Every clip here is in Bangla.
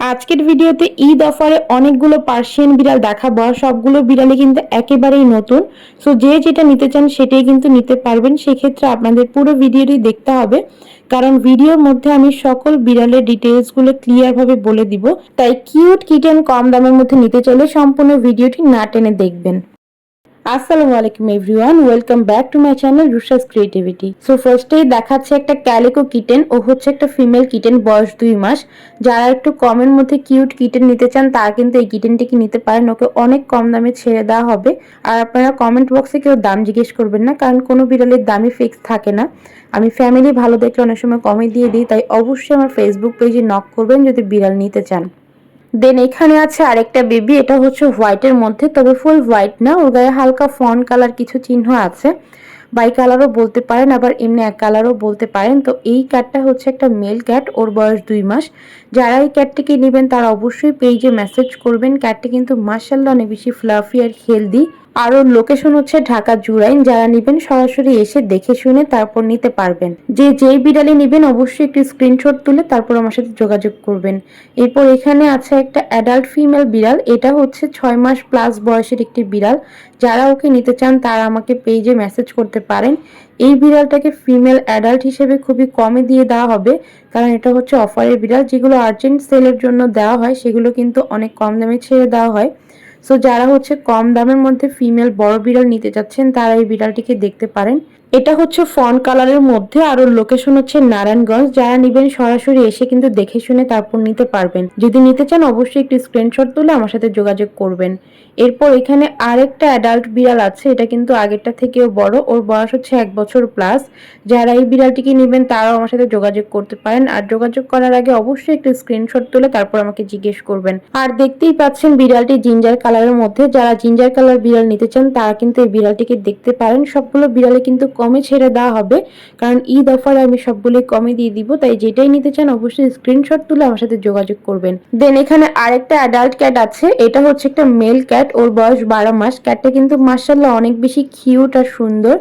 আজকের ভিডিওতে ঈদ অফারে অনেকগুলো পার্সিয়ান বিড়াল দেখাবো সবগুলো বিড়ালে কিন্তু একেবারেই নতুন। সো যে যেটা নিতে চান সেটাই কিন্তু নিতে পারবেন। সেক্ষেত্রে আপনাদের পুরো ভিডিওটি দেখতে হবে। কারণ ভিডিওর মধ্যে আমি সকল বিড়ালের ডিটেলসগুলো ক্লিয়ারভাবে বলে দিব। তাই কিউট কিটেন কম দামের মধ্যে নিতে চলে সম্পূর্ণ ভিডিওটি না টেনে দেখবেন। আসসালামু আলাইকুম everyone, welcome back to my channel Rusha's creativity. So ফার্স্টেই দেখাচ্ছে একটা ক্যালিকো কিটেন ও হচ্ছে একটা ফিমেল কিটেন বয়স দুই মাস। যারা একটু কমের মধ্যে কিউট কিটেন নিতে চান, তারা কিন্তু এই কিটেনটিকে নিতে পারেন? ওকে অনেক কম দামে ছেড়ে দেওয়া হবে। আর আপনারা কমেন্ট বক্সে কেউ দাম জিজ্ঞেস করবেন না, কারণ কোনো বিড়ালের দামই ফিক্স থাকে না। আমি ফ্যামিলি ভালো দেখলে অনেক সময় কমে দিয়ে দিই, তাই অবশ্যই আমার ফেসবুক পেজে নক করবেন যদি বিড়াল নিতে চান। দেন এখানে আছে আরেকটা বেবি এটা হচ্ছে হোয়াইটের মধ্যে, তবে ফুল হোয়াইট না, ওর গায়ে হালকা ফন কালার কিছু চিহ্ন আছে। বাই কালারও বলতে পারেন, আবার এমনি এক কালারও বলতে পারেন। তো এই ক্যাটটা হচ্ছে একটা মেল ক্যাট ওর বয়স দুই মাস। যারা এই ক্যাটটিকে নেবেন, তারা অবশ্যই পেজে মেসেজ করবেন। ক্যাটটি কিন্তু মার্শাল্লা অনেক বেশি ফ্লাফি আর হেলদি আর ওর লোকেশন হচ্ছে ঢাকা জুরাইন, যারা নেবেন সরাসরি এসে দেখে শুনে তারপর নিতে পারবেন। যে যেই বিড়ালে নেবেন অবশ্যই একটি স্ক্রিনশট তুলে তারপর আমার সাথে যোগাযোগ করবেন। এরপর এখানে আছে একটা অ্যাডাল্ট ফিমেল বিড়াল, এটা হচ্ছে ছয় মাস প্লাস বয়সের একটি বিড়াল। যারা ওকে নিতে চান তারা আমাকে পেজে মেসেজ করতে পারেন। এই বিড়ালটাকে ফিমেল অ্যাডাল্ট হিসেবে খুবই কমে দিয়ে দেওয়া হবে, কারণ এটা হচ্ছে অফারের বিড়াল। যেগুলো আর্জেন্ট সেলের জন্য দেওয়া হয়, সেগুলো কিন্তু অনেক কম দামে ছেড়ে দেওয়া হয়। সো যারা হচ্ছে কম দামের মধ্যে ফিমেল বড় বিড়াল নিতে চাচ্ছেন, তারা এই বিড়ালটিকে দেখতে পারেন। এটা হচ্ছে ফন কালারের মধ্যে, আর ওর লোকেশন হচ্ছে নারায়ণগঞ্জ। যারা নিবেন সরাসরি এসে কিন্তু দেখে শুনে তারপর নিতে পারবেন। যদি নিতে চান, অবশ্যই একটি স্ক্রিনশট তুলে আমার সাথে যোগাযোগ করবেন। এরপর এখানে আরেকটা অ্যাডাল্ট বিড়াল আছে, এটা কিন্তু আগেরটা থেকেও বড়, ওর বয়স হচ্ছে এক বছর প্লাস যারা এই বিড়ালটিকে নেবেন, তারাও আমার সাথে যোগাযোগ করতে পারেন। আর যোগাযোগ করার আগে অবশ্যই একটি স্ক্রিনশট তুলে তারপর আমাকে জিজ্ঞেস করবেন। আর দেখতেই পাচ্ছেন বিড়ালটি জিঞ্জার কালারের মধ্যে যারা জিঞ্জার কালার বিড়াল নিতে চান, তারা কিন্তু এই বিড়ালটিকে দেখতে পারেন। সবগুলো বিড়ালে কিন্তু কমে ছেড়ে দেওয়া হবে, কারণ ঈদ অফারে আমি সবগুলোই কমে দিয়ে দিব। তাই যেটাই নিতে চান, অবশ্যই স্ক্রিনশট তুলে আমার সাথে যোগাযোগ করবেন। দেন এখানে আরেকটা অ্যাডাল্ট ক্যাট আছে, এটা হচ্ছে একটা মেল ক্যাট ওর বয়স বারো মাস। ক্যাটটা কিন্তু মার্শাল্লাহ অনেক বেশি কিউট আর সুন্দর।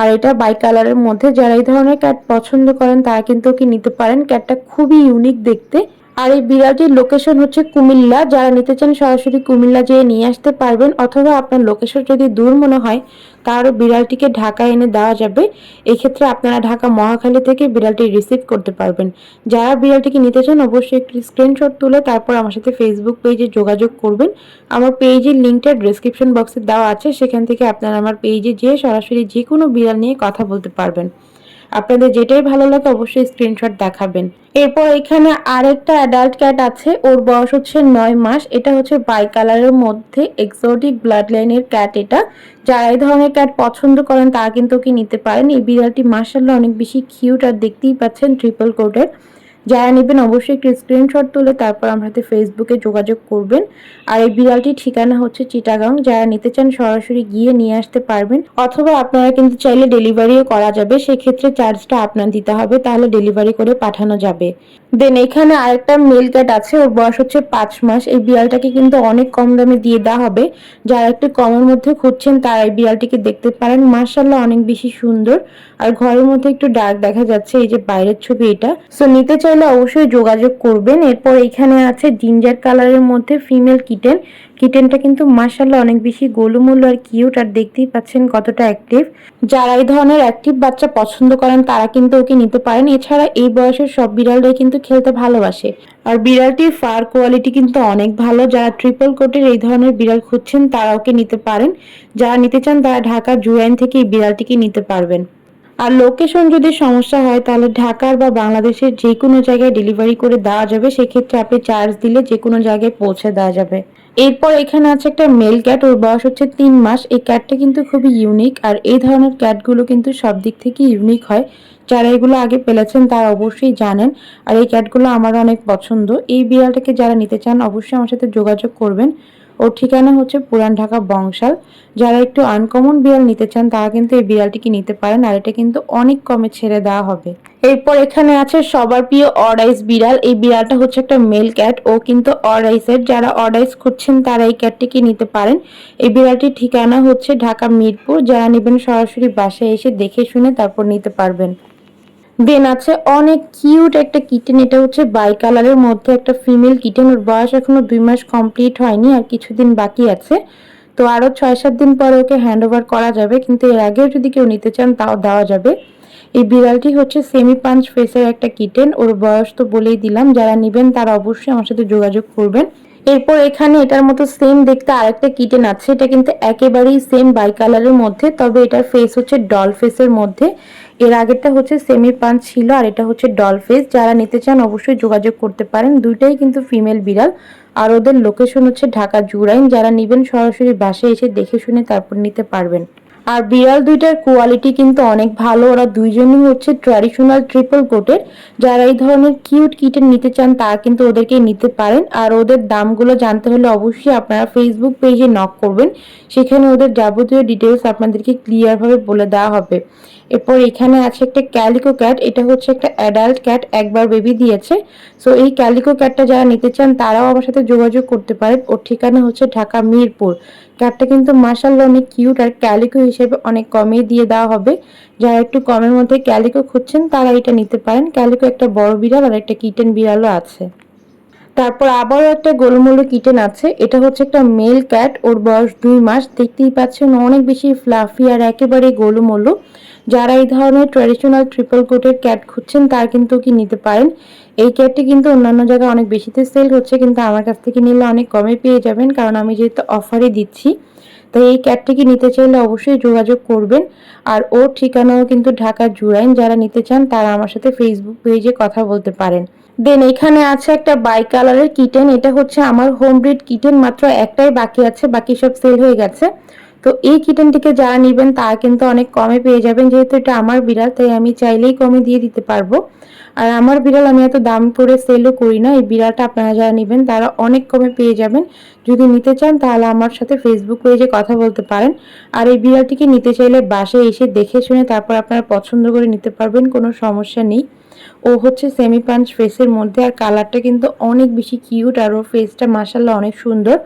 আর এটা বাই কালারের মধ্যে, যারা এই ধরনের ক্যাট পছন্দ করেন, তারা কিন্তু ওকে নিতে পারেন। ক্যাটটা খুবই ইউনিক দেখতে। আর এই বিড়ালটির লোকেশন হচ্ছে কুমিল্লা। যারা নিতে চান সরাসরি কুমিল্লা যেয়ে নিয়ে আসতে পারবেন, অথবা আপনার লোকেশন যদি দূর মনে হয় তারও বিড়ালটিকে ঢাকা এনে দেওয়া যাবে। এক্ষেত্রে আপনারা ঢাকা মহাখালী থেকে বিড়ালটি রিসিভ করতে পারবেন। যারা বিড়ালটিকে নিতে চান, অবশ্যই একটি স্ক্রিনশট তুলে তারপর আমার সাথে ফেসবুক পেজে যোগাযোগ করবেন। আমার পেজের লিঙ্কটা ডিসক্রিপশন বক্সে দেওয়া আছে। সেখান থেকে আপনারা আমার পেজে যেয়ে সরাসরি যে কোনো বিড়াল নিয়ে কথা বলতে পারবেন। আপনাদের যেটাই ভালো লাগে অবশ্যই স্ক্রিনশট দেখাবেন। এরপর এখানে আরেকটা অ্যাডাল্ট ক্যাট আছে, ওর বয়স হচ্ছে নয় মাস, এটা হচ্ছে বাই কালারের মধ্যে এক্সোটিক ব্লাড লাইনের ক্যাট এটা। যারা এই ধরনের ক্যাট পছন্দ করেন, তারা কিন্তু কি নিতে পারেন। এই বিড়ালটি মার্শাল্লাহ অনেক বেশি কিউট আর দেখতেই পাচ্ছেন ট্রিপল কোটের যারা নেবেন অবশ্যই একটি স্ক্রিনশট তুলে তারপর আমাদের ফেসবুকে যোগাযোগ করবেন। আর এই বিড়ালটির ঠিকানা হচ্ছে চিটাগাং। যারা নিতে চান সরাসরি গিয়ে নিয়ে আসতে পারবেন। অথবা আপনারা কিন্তু চাইলে ডেলিভারিও করা যাবে। সেক্ষেত্রে চার্জটা আপনার দিতে হবে। তাহলে ডেলিভারি করে পাঠানো যাবে। দেন এখানে আরেকটা মেল ক্যাট আছে, ওর বয়স হচ্ছে পাঁচ মাস। এই বিড়ালটাকে কিন্তু অনেক কম দামে দিয়ে দেওয়া হবে। যারা একটু কমের মধ্যে খুঁজছেন, তারা এই বিড়ালটিকে দেখতে পারেন। মার্শাল্লাহ অনেক বেশি সুন্দর। আর ঘরের মধ্যে একটু ডার্ক দেখা যাচ্ছে, এই যে বাইরের ছবি এটা। সো নিতে চাইলে অবশ্যই যোগাযোগ করবেন। এরপর এখানে আছে জিঞ্জার কালারের মধ্যে ফিমেল কিটেন কিটেনটা কিন্তু মার্শাল্লাহ অনেক বেশি গোলুমূল্য আর কিউট আর দেখতেই পাচ্ছেন কতটা অ্যাক্টিভ যারা এই ধরনের অ্যাক্টিভ বাচ্চা পছন্দ করেন, তারা কিন্তু ওকে নিতে পারেন। এছাড়া এই বয়সের সব বিড়ালরাই কিন্তু খেলতে ভালোবাসে। আর বিড়ালটির ফার কোয়ালিটি কিন্তু অনেক ভালো। যারা ট্রিপল কোটের এই ধরনের বিড়াল খুঁজছেন, তারা ওকে নিতে পারেন। যারা নিতে চান, তারা ঢাকা জুয়াইন থেকে এই বিড়ালটিকে নিতে পারবেন। আর লোকেশন যদি সমস্যা হয়, তাহলে ঢাকার বা বাংলাদেশের যে কোনো জায়গায় ডেলিভারি করে দেওয়া যাবে। সেক্ষেত্রে আপনি চার্জ দিলে যে কোনো জায়গায় পৌঁছে দেওয়া যাবে। এরপর এখানে আছে একটা মেল ক্যাট ওর বয়স হচ্ছে তিন মাস। এই ক্যাটটা কিন্তু খুবই ইউনিক আর এই ধরনের ক্যাটগুলো কিন্তু সব দিক থেকে ইউনিক হয়। যারা এগুলো আগে পেলেছেন তারা অবশ্যই জানেন। আর এই ক্যাটগুলো আমার অনেক পছন্দ। এই বিড়ালটাকে যারা নিতে চান অবশ্যই আমার সাথে যোগাযোগ করবেন। ওর ঠিকানা হচ্ছে পুরান ঢাকা বংশাল। যারা একটু আনকমন বিড়াল নিতে চান তারা কিন্তু এই বিড়ালটিকে নিতে পারেন আর এটা কিন্তু অনেক কমে ছেড়ে দেওয়া হবে। এরপর এখানে আছে সবার প্রিয় অডাইস বিড়াল। এই বিড়ালটা হচ্ছে একটা মেল ক্যাট ও কিন্তু অডাইসের যারা অডাইস খুঁজছেন তারা এই ক্যাটটিকে নিতে পারেন। এই বিড়ালটির ঠিকানা হচ্ছে ঢাকা মিরপুর। যারা নেবেন সরাসরি বাসায় এসে দেখে শুনে তারপর নিতে পারবেন। দেন আছে অনেক কিউট একটা কিটেন এটা হচ্ছে বাই কালারের মধ্যে একটা ফিমেল কিটেন ওর বয়স এখনও দুই মাস কমপ্লিট হয়নি আর কিছুদিন বাকি আছে। তো আরও ছয় সাত দিন পরে ওকে হ্যান্ড ওভার করা যাবে, কিন্তু এর আগেও যদি কেউ নিতে চান তাও দেওয়া যাবে। এই বিড়ালটি হচ্ছে সেমি পাঞ্চ ফেসের একটা কিটেন ওর বয়স তো বলেই দিলাম, যারা নেবেন তারা অবশ্যই আমার সাথে যোগাযোগ করবেন। এরপর এখানে এটার মতো সেম দেখতে আরেকটা কিটেন আছে, এটা কিন্তু একেবারেই সেম বাই কালারের মধ্যে, তবে এটার ফেস হচ্ছে ডল ফেসের মধ্যে। এর আগেরটা হচ্ছে সেমি পাঞ্চ ছিল আর এটা হচ্ছে ডল ফেস যারা নিতে চান অবশ্যই যোগাযোগ করতে পারেন। দুইটাই কিন্তু ফিমেল বিড়াল। আর ওদের লোকেশন হচ্ছে ঢাকা জুরাইন। যারা নিবেন সরাসরি বাসায় এসে দেখে শুনে তারপর নিতে পারবেন। আর বিড়াল দুইটার কোয়ালিটি কিন্তু অনেক ভালো। ওরা দুইজনই হচ্ছে ট্র্যাডিশনাল ট্রিপল কোটের যারা এই ধরনের কিউট কিটের নিতে চান, তারা কিন্তু ওদেরকে নিতে পারেন। আর ওদের দামগুলো জানতে হলে অবশ্যই আপনারা ফেসবুক পেজে নক করবেন। সেখানে ওদের যাবতীয় ডিটেলস আপনাদেরকে ক্লিয়ারভাবে বলে দেওয়া হবে। এরপর এখানে আছে একটা ক্যালিকো ক্যাট এটা হচ্ছে একটা অ্যাডাল্ট ক্যাট একবার বেবি দিয়েছে। সো এই ক্যালিকো ক্যাটটা যারা নিতে চান, তারাও আমার সাথে যোগাযোগ করতে পারেন। ওর ঠিকানা হচ্ছে ঢাকা মিরপুর। ক্যাটটা কিন্তু মার্শাল্লা অনেক কিউট আর ক্যালিকো হিসেবে অনেক কমে দিয়ে দেওয়া হবে। যারা একটু কমের মধ্যে ক্যালিকো খুঁজছেন, তারা এটা নিতে পারেন। ক্যালিকো একটা বড় বিড়াল আর একটা কিটেন বিড়ালও আছে। তারপর আবারও একটা গোলমোলো কিটেন আছে। এটা হচ্ছে একটা মেল ক্যাট ওর বয়স দুই মাস। দেখতেই পাচ্ছেন, অনেক বেশি ফ্লাফি আর একেবারে গোলমলো যারা এই ধরনের ট্র্যাডিশনাল ট্রিপল কোটের ক্যাট খুঁজছেন, তার কিন্তু কি নিতে পারেন? এই ক্যাটটি কিন্তু অন্যান্য জায়গায় অনেক বেশিতে সেল হচ্ছে, কিন্তু আমার কাছ থেকে নিলে অনেক কমে পেয়ে যাবেন, কারণ আমি যেহেতু অফারে দিচ্ছি। তাই এই ক্যাটটিকে নিতে চাইলে অবশ্যই যোগাযোগ করবেন। আর ওর ঠিকানাও কিন্তু ঢাকা জুড়াইন যারা নিতে চান তারা আমার সাথে ফেসবুক পেজে কথা বলতে পারেন। দেন এখানে আছে একটা বাই কালারের কিটেন এটা হচ্ছে আমার হোম ব্রিড কিটেন মাত্র একটাই বাকি আছে, বাকি সব সেল হয়ে গেছে। তো এই কিটেনটিকে যারা নেবেন তারা কিন্তু অনেক কমে পেয়ে যাবেন, যেহেতু এটা আমার বিড়াল, তাই আমি চাইলেই কমে দিয়ে দিতে পারব। আর আমার বিড়াল আমি এত দাম করে সেলও করি না, এই বিড়ালটা আপনারা যারা নেবেন তারা অনেক কমে পেয়ে যাবেন। যদি নিতে চান তাহলে আমার সাথে ফেসবুক পেজে কথা বলতে পারেন। আর এই বিড়ালটিকে নিতে চাইলে বাসে এসে দেখে শুনে তারপর আপনারা পছন্দ করে নিতে পারবেন, কোনো সমস্যা নেই। ও হচ্ছে সেমি পাঞ্চ ফেসের মধ্যে আর কালারটা কিন্তু অনেক বেশি কিউট আর ওর ফেসটা মাসাল্লাহ অনেক সুন্দর।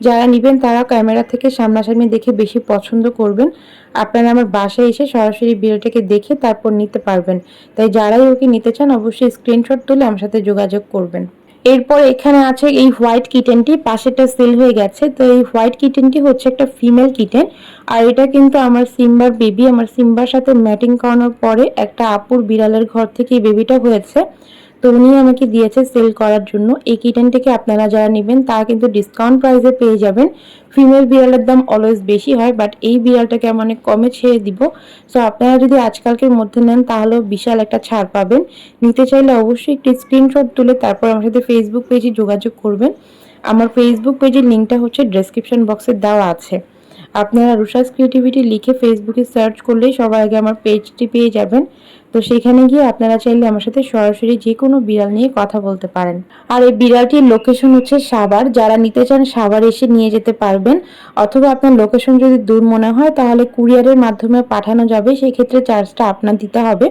যারা নেবেন তারা ক্যামেরা থেকে সামনাসামনি দেখে বেশি পছন্দ করবেন। আপনারা আমার বাসায় এসে সরাসরি বিলটাকে দেখে তারপর নিতে পারবেন। তাই যারাই ওকে নিতে চান, অবশ্যই স্ক্রিনশট তুলে আমার সাথে যোগাযোগ করবেন। এরপর এখানে আছে এই হোয়াইট কিটেনটি পাশেটা সেল হয়ে গেছে। তো এই হোয়াইট কিটেনটি হচ্ছে একটা ফিমেল কিটেন। আর এটা কিন্তু আমার সিম্বার বেবি, আমার সিম্বার সাথে ম্যাটিং করানোর পরে একটা আপুর বিড়ালের ঘর থেকে এই বেবিটা হয়েছে। তো উনি আমাকে দিয়েছে সেল করার জন্য। এই কিটেনটিকে আপনারা যারা নেবেন, তারা কিন্তু ডিসকাউন্ট প্রাইসে পেয়ে যাবেন। ফিমেল বিড়ালের দাম অলওয়েজ বেশি হয় বাট এই বিড়ালটাকে আমি অনেক কমে ছেড়ে দিব। সো আপনারা যদি আজকালকের মধ্যে নেন, তাহলেও বিশাল একটা ছাড় পাবেন। নিতে চাইলে অবশ্যই একটি স্ক্রিনশট তুলে তারপর আমার সাথে ফেসবুক পেজে যোগাযোগ করবেন। আমার ফেসবুক পেজের লিঙ্কটা হচ্ছে ডেসক্রিপশন বক্সে দেওয়া আছে। আপনারা রুশাস ক্রিয়েটিভিটি লিখে ফেসবুকে সার্চ করলেই সবার আগে আমার পেজটি পেয়ে যাবেন। তো সেখানে গিয়ে আপনারা চাইলে আমার সাথে সরাসরি যে কোনো বিড়াল নিয়ে কথা বলতে পারেন। আর এই বিড়ালটির লোকেশন হচ্ছে সাভার। যারা নিতে চান সাভার এসে নিয়ে যেতে পারবেন। অথবা আপনার লোকেশন যদি দূর মনে হয়, তাহলে কুরিয়ারের মাধ্যমে পাঠানো যাবে। সেই ক্ষেত্রে চার্জটা আপনার দিতে হবে।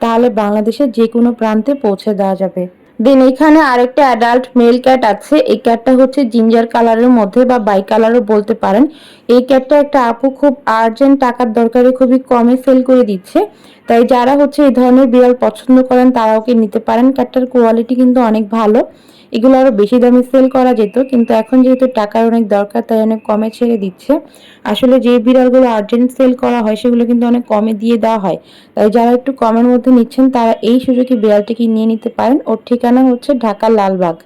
তাহলে বাংলাদেশের যে কোনো প্রান্তে পৌঁছে দেওয়া যাবে। দেন এখানে আরেকটা অ্যাডাল্ট মেল ক্যাট আছে। এই ক্যাটটা হচ্ছে জিঞ্জার কালারের মধ্যে বা বাই কালারও বলতে পারেন। এই ক্যাটটা একটা আপু খুব আর্জেন্ট টাকার দরকারে খুবই কমে সেল করে দিচ্ছে। তাই যারা হচ্ছে এই ধরনের বিড়াল পছন্দ করেন তারা ওকে নিতে পারেন। ক্যাটটার কোয়ালিটি কিন্তু অনেক ভালো। এগুলো আরও বেশি দামে সেল করা যেত, কিন্তু এখন যেহেতু টাকার অনেক দরকার, তাই অনেক কমে ছেড়ে দিচ্ছে। আসলে যে বিড়ালগুলো আর্জেন্ট সেল করা হয়, সেগুলো কিন্তু অনেক কমে দিয়ে দেওয়া হয়। তাই যারা একটু কমের মধ্যে নিচ্ছেন, তারা এই সুযোগে বিড়ালটিকে নিয়ে নিতে পারেন। ওর ঠিকানা হচ্ছে ঢাকার লালবাগ।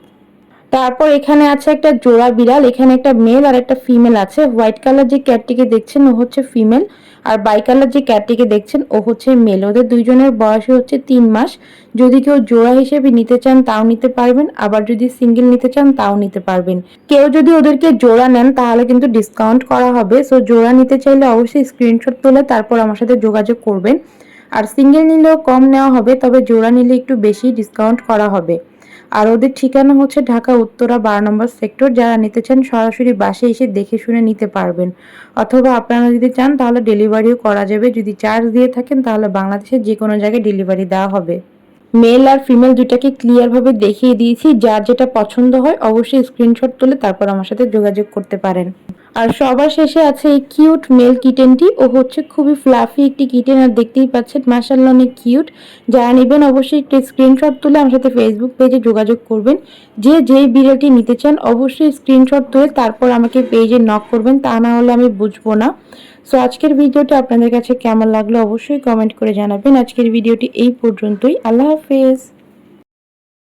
তারপর এখানে আছে একটা জোড়া বিড়াল, এখানে একটা মেল আর একটা ফিমেল আছে। হোয়াইট কালার যে ক্যাটটিকে দেখছেন, ও হচ্ছে ফিমেল আর বাই কালার যে ক্যাটটিকে দেখছেন, ও হচ্ছে মেল। ওদের দুইজনের বয়স হচ্ছে তিন মাস। যদি কেউ জোড়া হিসেবে নিতে চান, তাও নিতে পারবেন। আবার যদি সিঙ্গেল নিতে চান, তাও নিতে পারবেন। কেউ যদি ওদেরকে জোড়া নেন, তাহলে কিন্তু ডিসকাউন্ট করা হবে। সো জোড়া নিতে চাইলে অবশ্যই স্ক্রিনশট তুলে তারপর আমার সাথে যোগাযোগ করবেন। আর সিঙ্গেল নিলেও কম নেওয়া হবে, তবে জোড়া নিলে একটু বেশি ডিসকাউন্ট করা হবে। আর ওদের ঠিকানা হচ্ছে ঢাকা, উত্তরা, বারো নম্বর সেক্টর। যারা নিতে চান, সরাসরি বাসে এসে দেখে শুনে নিতে পারবেন। অথবা আপনারা যদি চান, তাহলে ডেলিভারিও করা যাবে। যদি চার্জ দিয়ে থাকেন, তাহলে বাংলাদেশের যে কোনো জায়গায় ডেলিভারি দেওয়া হবে। মেল আর ফিমেল দুটাকে ক্লিয়ারভাবে দেখিয়ে দিয়েছি। যার যেটা পছন্দ হয়, অবশ্যই স্ক্রিনশট তুলে তারপর আমার সাথে যোগাযোগ করতে পারেন। আর সবার শেষে আছে এই কিউট মেল কিটেনটি ও হচ্ছে খুবই ফ্লাফি একটি কিটেন আর দেখতেই পাচ্ছেন মাসাল্লাহ অনেক কিউট যারা নেবেন অবশ্যই একটি স্ক্রিনশট তুলে আমার সাথে ফেসবুক পেজে যোগাযোগ করবেন। যে যেই বিড়ালটি নিতে চান, অবশ্যই স্ক্রিনশট তুলে তারপর আমাকে পেজে নক করবেন। তা না হলে আমি বুঝব না। সো আজকের ভিডিওটি আপনাদের কাছে কেমন লাগল অবশ্যই কমেন্ট করে জানাবেন। আজকের ভিডিওটি এই পর্যন্তই। আল্লাহ হাফেজ।